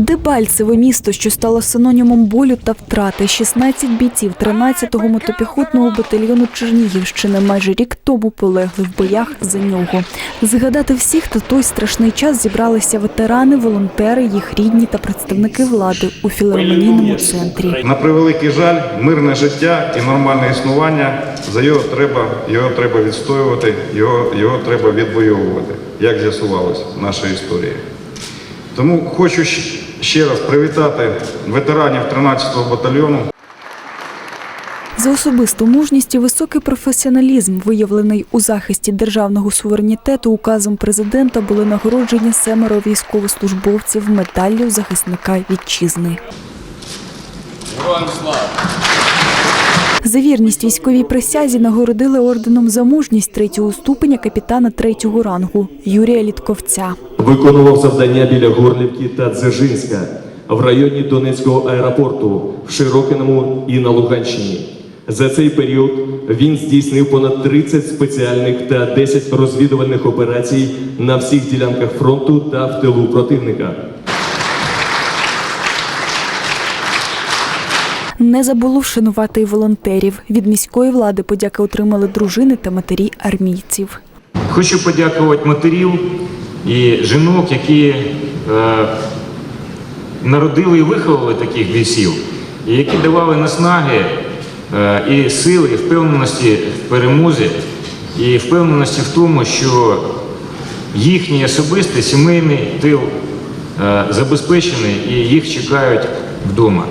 Дебальцеве місто, що стало синонімом болю та втрати. 16 бійців 13-го мотопіхотного батальйону Чернігівщини майже рік тому полегли в боях за нього. Згадати всіх та той страшний час зібралися ветерани, волонтери, їх рідні та представники влади у філармонійному центрі. На превеликий жаль, мирне життя і нормальне існування за його треба, його треба відстоювати, його, його треба відвоювати, як з'ясувалось в нашій історії. Тому хочу ще раз привітати ветеранів 13-го батальйону За особисту мужність і високий професіоналізм, виявлений у захисті державного суверенітету, указом президента були нагороджені семеро військовослужбовців медаллю захисника вітчизни. За вірність військовій присязі нагородили орденом за мужність третього ступеня капітана третього рангу Юрія Літковця. Виконував завдання біля Горлівки та Дзержинська в районі Донецького аеропорту в Широкиному і на Луганщині. За цей період він здійснив понад 30 спеціальних та 10 розвідувальних операцій на всіх ділянках фронту та в тилу противника. Не забуло вшанувати й волонтерів. Від міської влади подяки отримали дружини та матері армійців. Хочу подякувати матерів і жінок, які е, народили і виховали таких бійців, і які давали наснаги е, і сили, і впевненості в перемозі, і впевненості в тому, що їхній особистий сімейний тил е, забезпечений і їх чекають вдома.